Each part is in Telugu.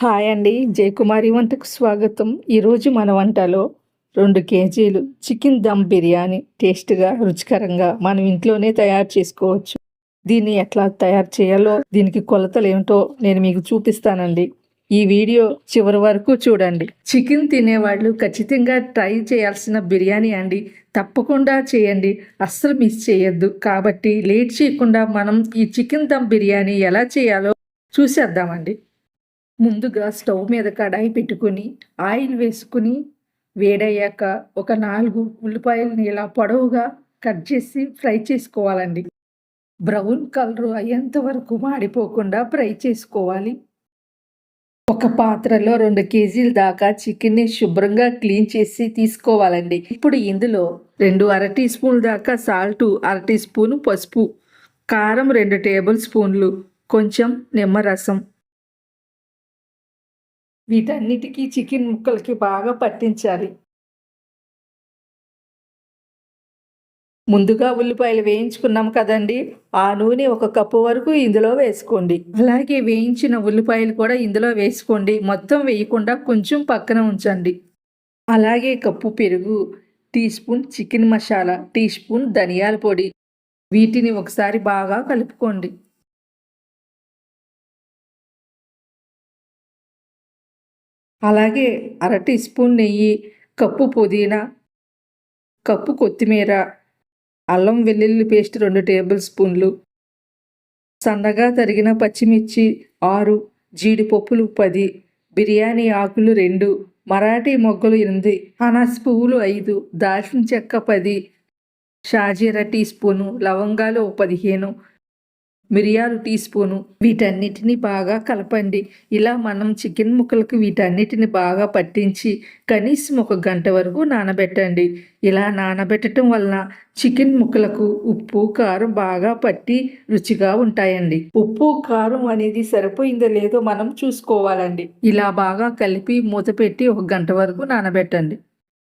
హాయ్ అండి. జయకుమారి వంటకు స్వాగతం. ఈరోజు మన వంటలో రెండు కేజీలు చికెన్ దమ్ బిర్యానీ. టేస్ట్గా రుచికరంగా మనం ఇంట్లోనే తయారు చేసుకోవచ్చు. దీన్ని ఎట్లా తయారు చేయాలో దీనికి కొలతలు ఏమిటో నేను మీకు చూపిస్తానండి. ఈ వీడియో చివరి వరకు చూడండి. చికెన్ తినేవాళ్ళు ఖచ్చితంగా ట్రై చేయాల్సిన బిర్యానీ అండి. తప్పకుండా చేయండి. అస్సలు మిస్ చేయొద్దు. కాబట్టి లేట్ చేయకుండా మనం ఈ చికెన్ దమ్ బిర్యానీ ఎలా చేయాలో చూసేద్దామండి. ముందుగా స్టవ్ మీద కడాయి పెట్టుకుని ఆయిల్ వేసుకుని వేడయ్యాక ఒక నాలుగు ఉల్లిపాయలని ఇలా పొడవుగా కట్ చేసి ఫ్రై చేసుకోవాలండి. బ్రౌన్ కలర్ అయ్యేంత వరకు మాడిపోకుండా ఫ్రై చేసుకోవాలి. ఒక పాత్రలో రెండు కేజీల దాకా చికెన్ని శుభ్రంగా క్లీన్ చేసి తీసుకోవాలండి. ఇప్పుడు ఇందులో రెండు అర టీ స్పూన్ దాకా సాల్ట్ అర టీ స్పూన్ పసుపు కారం రెండు టేబుల్ స్పూన్లు కొంచెం నిమ్మరసం వీటన్నిటికీ చికెన్ ముక్కలకి బాగా పట్టించాలి. ముందుగా ఉల్లిపాయలు వేయించుకున్నాం కదండి. ఆ నూనె ఒక కప్పు వరకు ఇందులో వేసుకోండి. అలాగే వేయించిన ఉల్లిపాయలు కూడా ఇందులో వేసుకోండి. మొత్తం వేయకుండా కొంచెం పక్కన ఉంచండి. అలాగే కప్పు పెరుగు teaspoon chicken masala teaspoon ధనియాల పొడి. వీటిని ఒకసారి బాగా కలుపుకోండి. అలాగే అర టీ స్పూన్ నెయ్యి కప్పు పుదీనా కప్పు కొత్తిమీర అల్లం వెల్లుల్లి పేస్ట్ రెండు టేబుల్ స్పూన్లు సన్నగా తరిగిన పచ్చిమిర్చి ఆరు జీడిపప్పులు పది బిర్యానీ ఆకులు రెండు మరాఠీ మొగ్గలు ఎనిమిది అనాస్ పువ్వులు ఐదు దాల్చిన చెక్క పది షాజీరా టీ స్పూను లవంగాలు పదిహేను మిరియాలు టీ స్పూను వీటన్నిటిని బాగా కలపండి. ఇలా మనం చికెన్ ముక్కలకు వీటన్నిటిని బాగా పట్టించి కనీసం ఒక గంట వరకు నానబెట్టండి. ఇలా నానబెట్టడం వలన చికెన్ ముక్కలకు ఉప్పు కారం బాగా పట్టి రుచిగా ఉంటాయండి. ఉప్పు కారం అనేది సరిపోయిందో లేదో మనం చూసుకోవాలండి. ఇలా బాగా కలిపి మూత పెట్టి ఒక గంట వరకు నానబెట్టండి.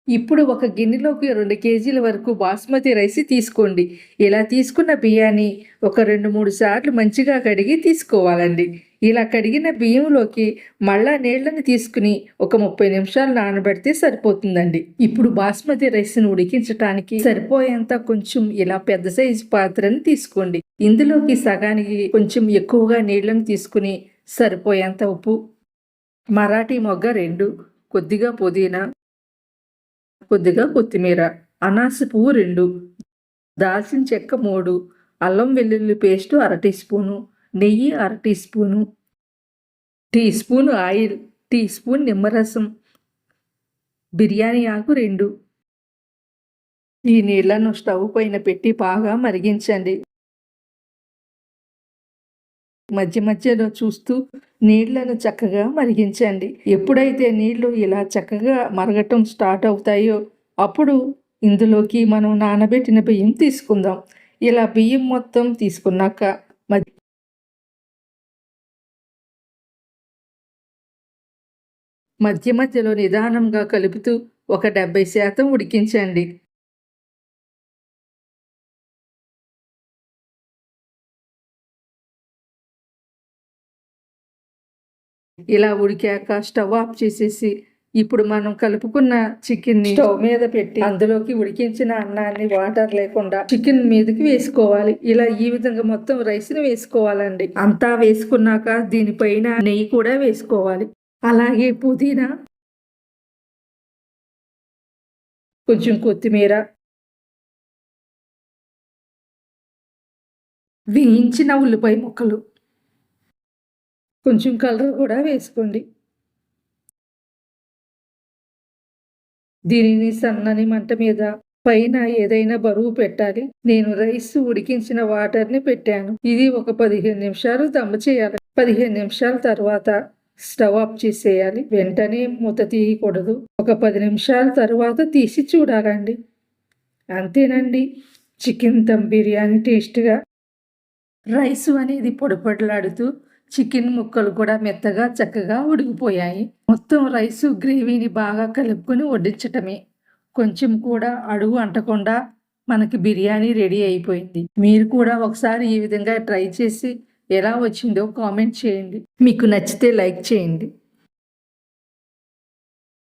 ఇప్పుడు ఒక గిన్నెలోకి రెండు కేజీల వరకు బాస్మతి రైస్ తీసుకోండి. ఇలా తీసుకున్న బియ్యాన్ని ఒక రెండు మూడు సార్లు మంచిగా కడిగి తీసుకోవాలండి. ఇలా కడిగిన బియ్యంలోకి మళ్ళా నీళ్ళను తీసుకుని ఒక ముప్పై నిమిషాలు నానబెడితే సరిపోతుందండి. ఇప్పుడు బాస్మతి రైస్ను ఉడికించడానికి సరిపోయేంత కొంచెం ఇలా పెద్ద సైజు పాత్రని తీసుకోండి. ఇందులోకి సగానికి కొంచెం ఎక్కువగా నీళ్ళను తీసుకుని సరిపోయేంత ఉప్పు మరాఠీ మొగ్గ రెండు కొద్దిగా పుదీనా కొద్దిగా కొత్తిమీర అనాస పువ్వు రెండు దాల్చిన చెక్క మూడు అల్లం వెల్లుల్లి పేస్టు అర టీ స్పూను నెయ్యి అర teaspoon teaspoon oil teaspoon నిమ్మరసం బిర్యానీ ఆకు రెండు. ఈ నీళ్ళను స్టవ్ పైన పెట్టి బాగా మరిగించండి. మధ్య మధ్యలో చూస్తూ నీళ్ళను చక్కగా మరిగించండి. ఎప్పుడైతే నీళ్ళు ఇలా చక్కగా మరగటం స్టార్ట్ అవుతాయో అప్పుడు ఇందులోకి మనం నానబెట్టిన బియ్యం తీసుకుందాం. ఇలా బియ్యం మొత్తం తీసుకున్నాక మధ్య మధ్యలో నిదానంగా కలుపుతూ ఒక డెబ్బై శాతం ఉడికించండి. ఇలా ఉడికాక స్టవ్ ఆఫ్ చేసేసి ఇప్పుడు మనం కలుపుకున్న చికెన్ని స్టవ్ మీద పెట్టి అందులోకి ఉడికించిన అన్నాన్ని వాటర్ లేకుండా చికెన్ మీదకి వేసుకోవాలి. ఇలా ఈ విధంగా మొత్తం రైస్ని వేసుకోవాలండి. అంతా వేసుకున్నాక దీనిపైన నెయ్యి కూడా వేసుకోవాలి. అలాగే పుదీనా కొంచెం కొత్తిమీర వేయించిన ఉల్లిపాయ ముక్కలు. కొంచెం కలర్ కూడా వేసుకోండి. దీనిని సన్నని మంట మీద పైన ఏదైనా బరువు పెట్టాలి. నేను రైస్ ఉడికించిన వాటర్ని పెట్టాను. ఇది ఒక పదిహేను నిమిషాలు దమ్మ చేయాలి. పదిహేను నిమిషాల తర్వాత స్టవ్ ఆఫ్ చేసేయాలి. వెంటనే మూత తీయకూడదు. ఒక పది నిమిషాల తర్వాత తీసి చూడాలండి. అంతేనండి. చికెన్ దమ్ బిర్యానీ టేస్ట్గా. రైస్ అనేది పొడిపొడలాడుతూ చికెన్ ముక్కలు కూడా మెత్తగా చక్కగా ఉడికిపోయాయి. మొత్తం రైసు గ్రేవీని బాగా కలుపుకొని వడ్డించటమే. కొంచెం కూడా అడుగు అంటకుండా మనకి బిర్యానీ రెడీ అయిపోయింది. మీరు కూడా ఒకసారి ఈ విధంగా ట్రై చేసి ఎలా వచ్చిందో కామెంట్ చేయండి. మీకు నచ్చితే లైక్ చేయండి.